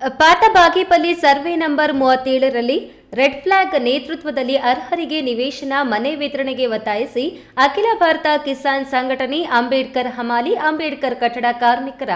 ಪಾತ Bagepalli survey number ಮೂವತ್ತೇಳರಲ್ಲಿ red flag ನೇತೃತ್ವದಲ್ಲಿ ಅರ್ಹರಿಗೆ ನಿವೇಶನ, ಮನೆ ವಿತರಣೆಗೆ ಒತ್ತಾಯಿಸಿ ಅಖಿಲ ಭಾರತ ಕಿಸಾನ್ ಸಂಘಟನೆ ಅಂಬೇಡ್ಕರ್ ಹಮಾಲಿ, ಅಂಬೇಡ್ಕರ್ ಕಟ್ಟಡ ಕಾರ್ಮಿಕರ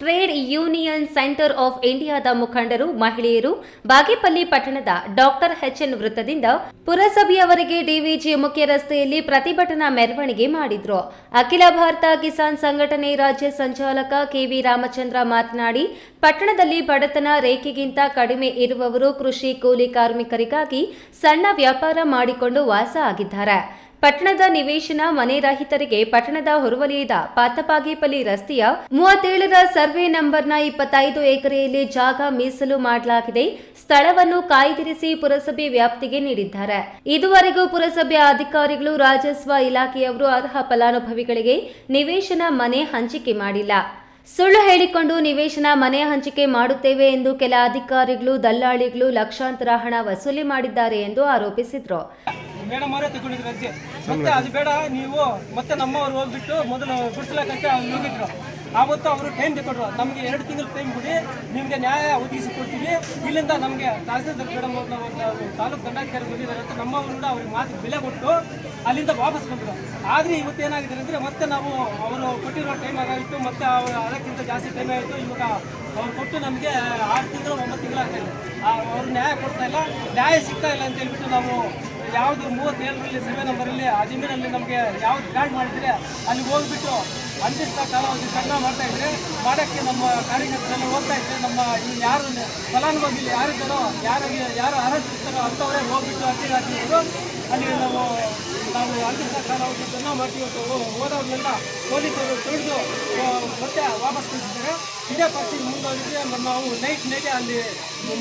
ಟ್ರೇಡ್ ಯೂನಿಯನ್ ಸೆಂಟರ್ ಆಫ್ ಇಂಡಿಯಾದ ಮುಖಂಡರು, ಮಹಿಳೆಯರು, ಬಾಗೇಪಲ್ಲಿ ಪಟ್ಟಣದ ಡಾಕ್ಟರ್ ಎನ್ ವೃತ್ತದಿಂದ ಪುರಸಭೆಯವರೆಗೆ ಡಿವಿಜಿ ಮುಖ್ಯ ರಸ್ತೆಯಲ್ಲಿ ಪ್ರತಿಭಟನಾ ಮೆರವಣಿಗೆ ಮಾಡಿದ್ರು. ಅಖಿಲ ಭಾರತ ಕಿಸಾನ್ ಸಂಘಟನೆ ರಾಜ್ಯ ಸಂಚಾಲಕ ಕೆವಿ ರಾಮಚಂದ್ರ ಮಾತನಾಡಿ, ಪಟ್ಟಣದಲ್ಲಿ ಬಡತನ ರೇಖೆಗಿಂತ ಕಡಿಮೆ ಇರುವವರು ಕೃಷಿ ಕೂಲಿ ಕಾರ್ಮಿಕರಿಗಾಗಿ ಸಣ್ಣ ವ್ಯಾಪಾರ ಮಾಡಿಕೊಂಡು ವಾಸ ಆಗಿದ್ದಾರೆ. ಪಟ್ಟಣದ ನಿವೇಶನ ಮನೆ ರಹಿತರಿಗೆ ಪಟ್ಟಣದ ಹೊರವಲಯದ ಪಾತಪಾಗೇಪಲ್ಲಿ ರಸ್ತೆಯ ಮೂವತ್ತೇಳರ ಸರ್ವೆ ನಂಬರ್ನ ಇಪ್ಪತ್ತೈದು ಎಕರೆಯಲ್ಲಿ ಜಾಗ ಮೀಸಲು ಮಾಡಲಾಗಿದೆ. ಸ್ಥಳವನ್ನು ಕಾಯ್ದಿರಿಸಿ ಪುರಸಭೆ ವ್ಯಾಪ್ತಿಗೆ ನೀಡಿದ್ದಾರೆ. ಇದುವರೆಗೂ ಪುರಸಭೆ ಅಧಿಕಾರಿಗಳು ರಾಜಸ್ವ ಇಲಾಖೆಯವರು ಅರ್ಹ ಫಲಾನುಭವಿಗಳಿಗೆ ನಿವೇಶನ ಮನೆ ಹಂಚಿಕೆ ಮಾಡಿಲ್ಲ. ಸುಳ್ಳು ಹೇಳಿಕೊಂಡು ನಿವೇಶನ ಮನೆ ಹಂಚಿಕೆ ಮಾಡುತ್ತೇವೆ ಎಂದು ಕೆಲ ಅಧಿಕಾರಿಗಳು, ದಲ್ಲಾಳಿಗಳು ಲಕ್ಷಾಂತರ ಹಣ ವಸೂಲಿ ಮಾಡಿದ್ದಾರೆ ಎಂದು ಆರೋಪಿಸಿದ್ರು. ಮೇಡಮ್ ಅವರೇ ತಗೊಂಡಿದ್ರು ಅರ್ಜಿ ಮತ್ತೆ ಅದು ಬೇಡ ನೀವು ಮತ್ತೆ ನಮ್ಮವ್ರು ಹೋಗ್ಬಿಟ್ಟು ಮೊದಲು ಗುಡ್ಸ್ಲಾಕಂತ ಅವ್ರು ಹೋಗಿದ್ರು ಆವತ್ತು ಅವರು ಟೈಮ್ ತಗೊಂಡ್ರು ನಮಗೆ ಎರಡು ತಿಂಗಳು ಟೈಮ್ ಕೊಡಿ ನಿಮಗೆ ನ್ಯಾಯ ಒದಗಿಸಿ ಕೊಡ್ತೀವಿ. ಇಲ್ಲಿಂದ ನಮಗೆ ತಹಸೀಲ್ದಾರ್ ಮೇಡಮ್ ಅವ್ರನ್ನ ಒಂದು ತಾಲೂಕು ದಂಡಾಧಿಕಾರಿ ಬಂದಿದ್ದಾರೆ ಅಂತ ನಮ್ಮವರು ಕೂಡ ಅವ್ರಿಗೆ ಮಾತು ಬೆಲೆ ಕೊಟ್ಟು ಅಲ್ಲಿಂದ ವಾಪಸ್ ಬಂದರು. ಆದರೆ ಇವತ್ತು ಏನಾಗಿದೆ ಅಂದರೆ ಮತ್ತೆ ನಾವು ಅವರು ಕೊಟ್ಟಿರೋ ಟೈಮ್ ಆಗಾಯಿತು ಮತ್ತೆ ಅವರು ಅದಕ್ಕಿಂತ ಜಾಸ್ತಿ ಟೈಮ್ ಆಯಿತು. ಇವಾಗ ಅವ್ರು ಕೊಟ್ಟು ನಮಗೆ ಆರು ತಿಂಗಳು ಒಂಬತ್ತು ತಿಂಗಳು ಆಗ್ತಾ ಇದೆ. ಅವ್ರು ನ್ಯಾಯ ಕೊಡ್ತಾ ಇಲ್ಲ. ನ್ಯಾಯ ಸಿಗ್ತಾ ಇಲ್ಲ ಅಂತ ಹೇಳ್ಬಿಟ್ಟು ನಾವು ಯಾವುದು ಮೂವತ್ತೇಳರಲ್ಲಿ ಸೆವೆನ್ ನಂಬರಲ್ಲಿ ಆ ಜಮೀನಲ್ಲಿ ನಮಗೆ ಯಾವ್ದು ಗಾಡ್ ಮಾಡಿದ್ರೆ ಅಲ್ಲಿ ಹೋಗ್ಬಿಟ್ಟು ಅನಿರ್ದಿಷ್ಟ ಕಾಲಾವಧಿ ಸಂಗ್ರಹ ಮಾಡ್ತಾ ಇದ್ರೆ ಮಾಡೋಕ್ಕೆ ನಮ್ಮ ಕಾರ್ಯಕರ್ತರೆಲ್ಲ ಹೋಗ್ತಾ ಇದ್ರೆ ನಮ್ಮ ಈ ಯಾರು ಫಲಾನುಭವಿ ಯಾರಿದ್ದಾರೋ ಯಾರು ಯಾರು ಅರ್ಹಿಸ್ತಾರೋ ಅಂಥವರೇ ಹೋಗ್ಬಿಟ್ಟು ಅರ್ಜಿ ಹಾಕಿದ್ರು. ಅಲ್ಲಿ ನಾವು ನಾವು ಕಾಲ ಕಾಲಾವಧಿ ಸಂಗ್ರಹ ಮಾಡ್ತೀವಿ ಹೋದವ್ರನ್ನೆಲ್ಲ ಪೊಲೀಸರು ತಿಳಿದು ಮತ್ತೆ ವಾಪಸ್ ಕಳಿಸಿದ್ದಾರೆ. ಇದೇ ಪಕ್ಷಿ ಮುಂದುವರಿದ್ರೆ ನಾವು ನೈಟ್ ನೈಟೇ ಅಲ್ಲಿ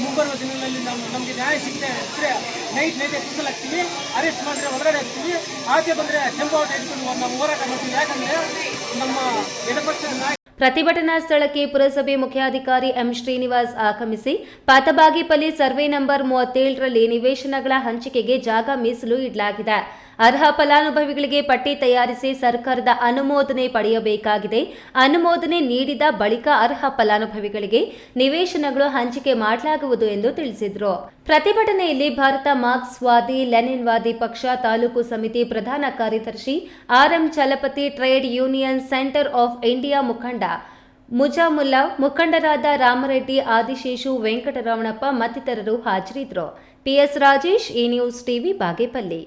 ಮುಂಬರುವ ದಿನಗಳಲ್ಲಿ ನಮ್ಮ ನಮಗೆ ನ್ಯಾಯ ಸಿಗದೆ ಇದ್ರೆ ನೈಟ್ ನೈಟೇ ಹಾಕ್ತೀವಿ ಅರೆಸ್ಟ್ ಮಾಡಿದ್ರೆ ಹೊರಗಡೆ ಹಾಕ್ತೀವಿ ಆಚೆ ಬಂದರೆ ಟೆಂಪೋ ಇಟ್ಕೊಂಡು ನಾವು ಹೋರಾಟ ಮಾಡ್ತೀವಿ. ಯಾಕಂದರೆ ನಮ್ಮ ಎಡಪಕ್ಷದ ನಾಯಕ ಪ್ರತಿಭಟನಾ ಸ್ಥಳಕ್ಕೆ ಪುರಸಭೆ ಮುಖ್ಯಾಧಿಕಾರಿ ಎಂ ಶ್ರೀನಿವಾಸ್ ಆಗಮಿಸಿ, ಪಾತಬಾಗಿಪಲ್ಲಿ ಸರ್ವೆ ನಂಬರ್ ಮೂವತ್ತೇಳರಲ್ಲಿ ನಿವೇಶನಗಳ ಹಂಚಿಕೆಗೆ ಜಾಗ ಮೀಸಲು ಇಡಲಾಗಿದೆ. ಅರ್ಹ ಫಲಾನುಭವಿಗಳಿಗೆ ಪಟ್ಟಿ ತಯಾರಿಸಿ ಸರ್ಕಾರದ ಅನುಮೋದನೆ ಪಡೆಯಬೇಕಾಗಿದೆ. ಅನುಮೋದನೆ ನೀಡಿದ ಬಳಿಕ ಅರ್ಹ ಫಲಾನುಭವಿಗಳಿಗೆ ನಿವೇಶನಗಳು ಹಂಚಿಕೆ ಮಾಡಲಾಗುವುದು ಎಂದು ತಿಳಿಸಿದರು. ಪ್ರತಿಭಟನೆಯಲ್ಲಿ ಭಾರತ ಮಾರ್ಕ್ಸ್ವಾದಿ, ಲೆನಿನ್ವಾದಿ ಪಕ್ಷ, ತಾಲೂಕು ಸಮಿತಿ ಪ್ರಧಾನ ಕಾರ್ಯದರ್ಶಿ RM Chalapathi trade union, centre of India ಮುಖಂಡ ಮುಜಾಮುಲ್ಲಾ, ಮುಖಂಡರಾದ ರಾಮರೆಡ್ಡಿ, ಆದಿಶೇಷು, ವೆಂಕಟರಮಣಪ್ಪ ಮತ್ತಿತರರು ಹಾಜರಿದ್ದರು. ಪಿಎಸ್ ರಾಜೇಶ್ ಈ ನ್ಯೂಸ್ ಟಿವಿ, ಬಾಗೇಪಲ್ಲಿ.